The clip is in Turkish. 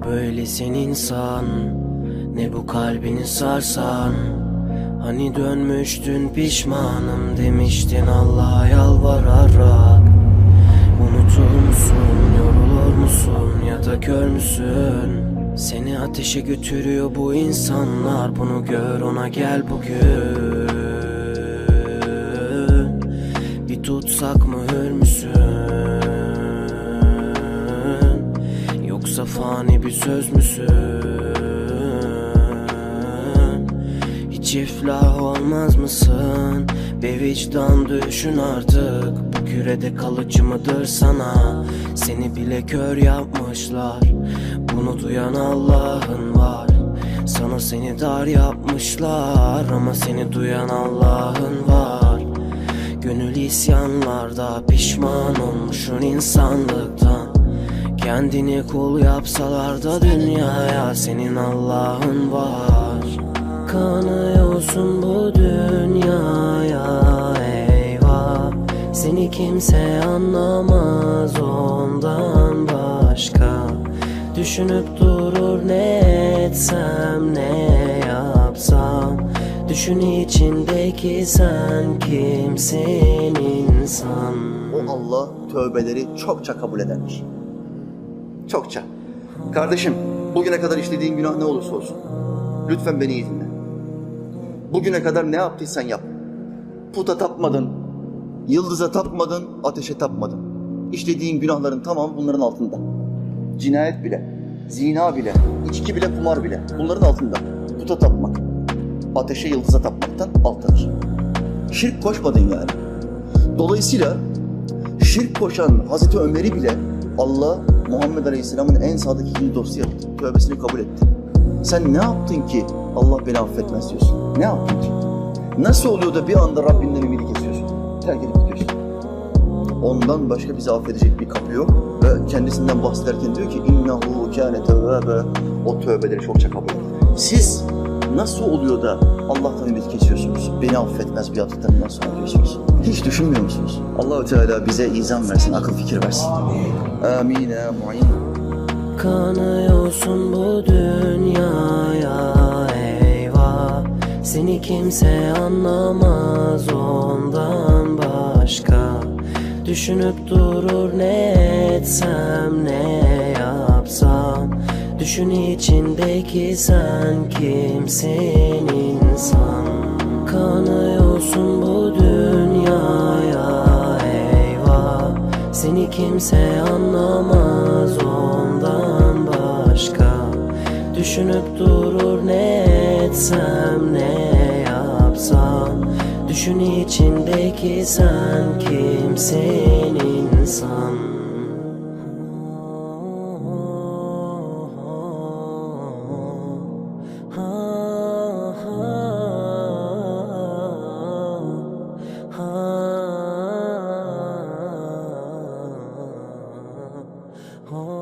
böylesin insan Ne bu kalbini sarsan Hani dönmüştün pişmanım demiştin Allah'a yalvararak Unutur musun, yorulur musun ya da kör müsün? Seni ateşe götürüyor bu insanlar Bunu gör ona gel bugün Bir tutsak mı hür müsün? Yoksa fani bir söz müsün? Hiç iflah olmaz mısın? Bir vicdan düşün artık Bu kürede kalıcı mıdır sana? Seni bile kör yapmışlar Bunu duyan Allah'ın var Sana seni dar yapmışlar Ama seni duyan Allah'ın var Gönül isyanlarda pişman olmuşsun insanlıktan Kendini kul yapsalar da dünyaya senin Allah'ın var. Kanıyorsun bu dünyaya eyvah. Seni kimse anlamaz ondan başka. Düşünüp durur ne etsem ne yapsam. Düşün içindeki sen kimsin insan? O Allah tövbeleri çokça kabul edermiş. Çokça. Kardeşim, bugüne kadar işlediğin günah ne olursa olsun. Lütfen beni iyi dinle. Bugüne kadar ne yaptıysan yap. Puta tapmadın, yıldıza tapmadın, ateşe tapmadın. İşlediğin günahların tamamı bunların altında. Cinayet bile, zina bile, içki bile, kumar bile bunların altında. Puta tapmak, ateşe yıldıza tapmaktan alttadır. Şirk koşmadın yani. Dolayısıyla şirk koşan Hazreti Ömer'i bile Allah Muhammed Aleyhisselam'ın en sadık ikinci dostu yaptı. Tövbesini kabul etti. Sen ne yaptın ki Allah beni affetmez diyorsun? Ne yaptın ki? Nasıl oluyor da bir anda Rabbinden ümidi kesiyorsun? Terk edip gidiyorsun. Ondan başka bizi affedecek bir kapı yok. Ve kendisinden bahsederken diyor ki innehu kâne tevvâbe. O tövbeleri çokça kabul ediyor. Siz nasıl oluyor da Allah'tan ümit kesiyorsunuz? Beni affetmez bir yaptıklarından sonra diyorsunuz. Hiç düşünmüyor musunuz? Allahu Teala bize izan versin, akıl fikir versin. Amin. ya mu'in. Kanıyorsun bu dünyaya Seni kimse anlamaz ondan başka Düşünüp durur ne etsem ne Düşün içindeki sen kimsin insan? Kanıyorsun bu dünyaya eyvah. Seni kimse anlamaz ondan başka. Düşünüp durur ne etsem ne yapsam? Düşün içindeki sen kimsin insan home.